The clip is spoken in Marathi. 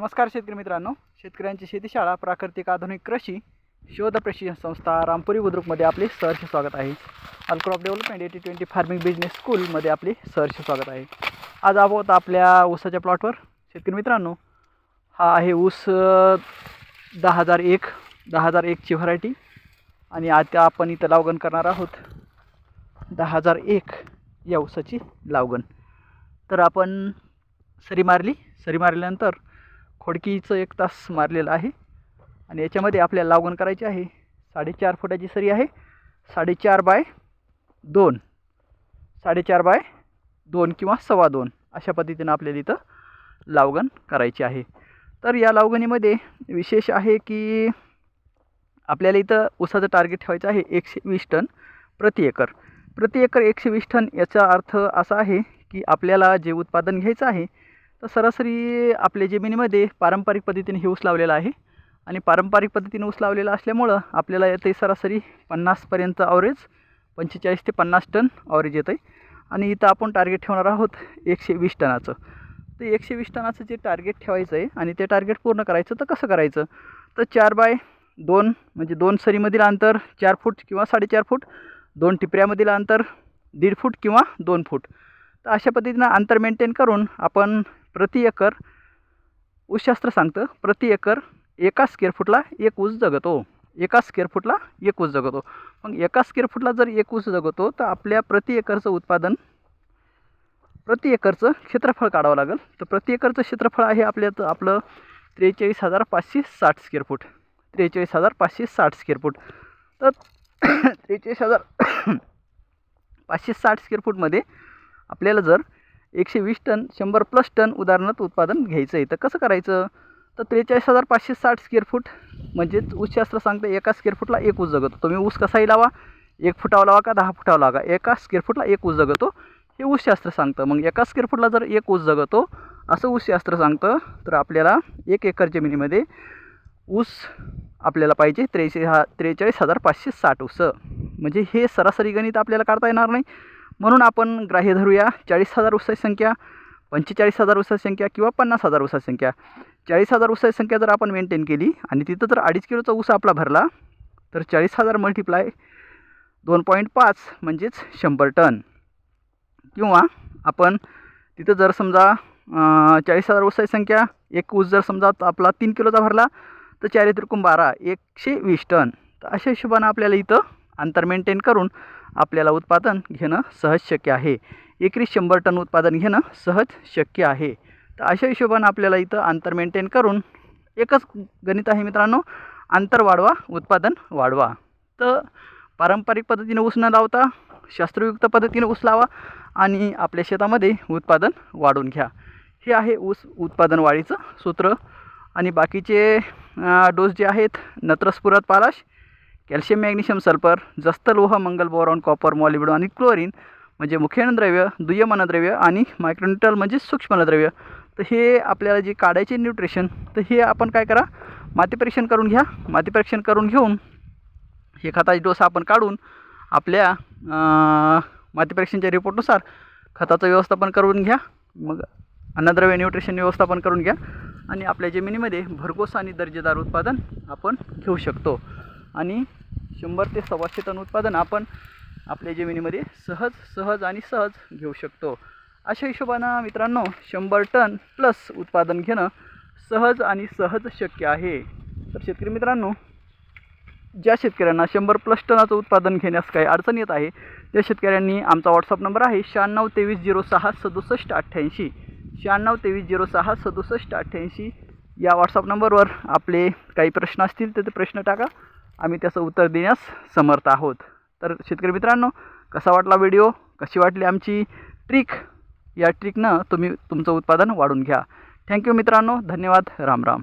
नमस्कार शेतकरी मित्रांनो. शेतकऱ्यांची शेतीशाळा प्राकृतिक आधुनिक कृषी शोध प्रशिक्षण संस्था रामपुरी बुद्रुकमध्ये आपले सहर्ष स्वागत आहे. Alcrop development eighty twenty farming business स्कूलमध्ये आपले सहर्ष स्वागत आहे. आज आहोत आपल्या ऊसाच्या प्लॉटवर. शेतकरी मित्रांनो हा आहे ऊस दहा हजार एक दहा हजार एकची व्हरायटी आणि आता आपण इथं लावगण करणार आहोत. दहा हजार एक या ऊसाची लावगण. तर आपण सरी मारली. सरी मारल्यानंतर खोडकीचं एक तास मारलेलं आहे. आणि याच्यामध्ये आपल्याला लावगण करायची आहे साडेचार फुटाची सरी आहे. साडेचार बाय दोन. साडेचार बाय दोन किंवा सव्वा दोन अशा पद्धतीनं आपल्याला इथं लावगण करायची आहे. तर या लावगणीमध्ये विशेष आहे की आपल्याला इथं ऊसाचं टार्गेट ठेवायचं आहे एकशे वीस टन प्रति एकर. प्रति एकर एकशे वीस टन याचा अर्थ असा आहे की आपल्याला जे उत्पादन घ्यायचं आहे तर सरासरी आपल्या जमिनीमध्ये पारंपरिक पद्धतीने हे ऊस लावलेला आहे. आणि पारंपरिक पद्धतीने ऊस लावलेला असल्यामुळं आपल्याला येते सरासरी पन्नासपर्यंत ॲव्हरेज पंचेचाळीस ते पन्नास टन ॲव्हरेज येतं आहे आणि इथं आपण टार्गेट ठेवणार आहोत एकशे वीस टनाचं. तर एकशे वीस टनाचं जे टार्गेट ठेवायचं आहे आणि ते टार्गेट पूर्ण करायचं तर कसं करायचं? तर चार बाय दोन म्हणजे दोन सरीमधील अंतर चार फूट किंवा साडेचार फूट दोन टिपऱ्यामधील अंतर दीड फूट किंवा दोन फूट. तर अशा पद्धतीनं अंतर मेंटेन करून आपण प्रति एकर ऊसशास्त्र सांगतं प्रति एकर एका स्क्वेअर फूटला एक ऊस जगतो. एका स्क्वेअर फूटला एक ऊस जगतो. मग एका स्क्वेअर फूटला जर एक ऊस जगतो तर आपल्या प्रति एकरचं उत्पादन प्रति एकरचं क्षेत्रफळ काढावं लागेल. तर प्रति एकरचं क्षेत्रफळ आहे आपल्या आपलं त्रेचाळीस हजार पाचशे साठ स्क्वेअर फूट त्रेचाळीस हजार पाचशे साठ स्क्वेअर फूट तर त्रेचाळीस हजार पाचशे साठ स्क्वेअर फूटमध्ये आपल्याला जर एकशे वीस टन शंभर प्लस टन उदाहरणार्थ उत्पादन घ्यायचं आहे. तर कसं करायचं? तर त्रेचाळीस हजार पाचशे साठ स्क्वेअर फूट म्हणजेच ऊसशास्त्र सांगतं एका स्क्वेअर फूटला एक ऊस जगतो. तुम्ही ऊस कसाही लावा एक फुटावा लावा का दहा फुटावा लावा? एका स्क्वेअर फूटला एक ऊस जगतो. हे ऊसशास्त्र सांगतं. मग एका स्क्वेअर फूटला जर एक ऊस जगतो असं ऊसशास्त्र सांगतं तर आपल्याला एक एकर जमिनीमध्ये ऊस आपल्याला पाहिजे त्रेचाळीस हा त्रेचाळीस हजार पाचशे साठ ऊस. म्हणजे हे सरासरी गणित आपल्याला काढता येणार नाही. म्हणून आपण ग्राह्य धरूया. चाळीस हजार ऊसाची संख्या पंचेचाळीस हजार उत्साही संख्या किंवा पन्नास हजार उत्साही संख्या. चाळीस हजार ऊसाची संख्या जर आपण मेंटेन केली आणि तिथं जर अडीच किलोचा ऊस आपला भरला तर चाळीस हजार मल्टिप्लाय दोन पॉईंट पाच म्हणजेच शंभर टन. किंवा आपण तिथं जर समजा चाळीस हजार ऊसाची संख्या एक ऊस जर समजा आपला तीन किलोचा भरला तर चारी बारा एकशे वीस टन. तर अशा हिशोबानं आपल्याला इथं अंतर मेंटेन करून आपल्याला उत्पादन घेणं सहज शक्य आहे. एकरी शंभर टन उत्पादन घेणं सहज शक्य आहे. तर अशा हिशोबानं आपल्याला इथं अंतर मेंटेन करून एकच गणित आहे मित्रांनो अंतर वाढवा उत्पादन वाढवा. तर पारंपरिक पद्धतीने ऊस न लावता शास्त्रयुक्त पद्धतीने ऊस लावा आणि आपल्या शेतामध्ये उत्पादन वाढवून घ्या. हे आहे ऊस उत्पादन वाढीचं सूत्र. आणि बाकीचे डोस जे आहेत नत्रस्फुरत पालाश कॅल्शियम मॅग्नेशियम सल्फर जस्त लोह मंगल बोरॉन कॉपर मॉलिबिडो आणि क्लोरीन म्हणजे मुख्यनद्रव्य दुय्यम आणि मायक्रोन्युट्रल म्हणजे सूक्ष्मनद्रव्य. तर हे आपल्याला जे काढायचे न्यूट्रिशन तर हे आपण काय करा? माती परीक्षण करून घ्या. माती परीक्षण करून घेऊन हे खताचे डोस आपण काढून आपल्या माती परीक्षणच्या रिपोर्टनुसार खताचं व्यवस्थापन करून घ्या. मग अन्नद्रव्य न्यूट्रिशन व्यवस्थापन करून घ्या. आणि आपल्या जमिनीमध्ये भरघोस आणि दर्जेदार उत्पादन आपण घेऊ शकतो. आणि शंभर ते सव्वाशे टन उत्पादन आपण आपल्या जमिनीमध्ये सहज सहज आणि सहज घेऊ शकतो. अशा हिशोबानं मित्रांनो शंभर टन प्लस उत्पादन घेणं सहज आणि सहज शक्य आहे. तर शेतकरी मित्रांनो ज्या शेतकऱ्यांना शंभर प्लस टनाचं उत्पादन घेण्यास काही अडचण येत आहे त्या शेतकऱ्यांनी आमचा व्हॉट्सअप नंबर आहे शहाण्णव तेवीस झिरो सहा सदुसष्ट अठ्ठ्याऐंशी. शहाण्णव तेवीस झिरो सहा सदुसष्ट अठ्ठ्याऐंशी या व्हॉट्सअप नंबरवर आपले काही प्रश्न असतील तर ते प्रश्न टाका. आम्ही त्याचं उत्तर देण्यास समर्थ आहोत. तर शेतकरी मित्रांनो कसा वाटला व्हिडिओ? कशी वाटली आमची ट्रिक? या ट्रिकनं तुम्ही तुमचं उत्पादन वाढून घ्या. थँक्यू मित्रांनो धन्यवाद राम राम.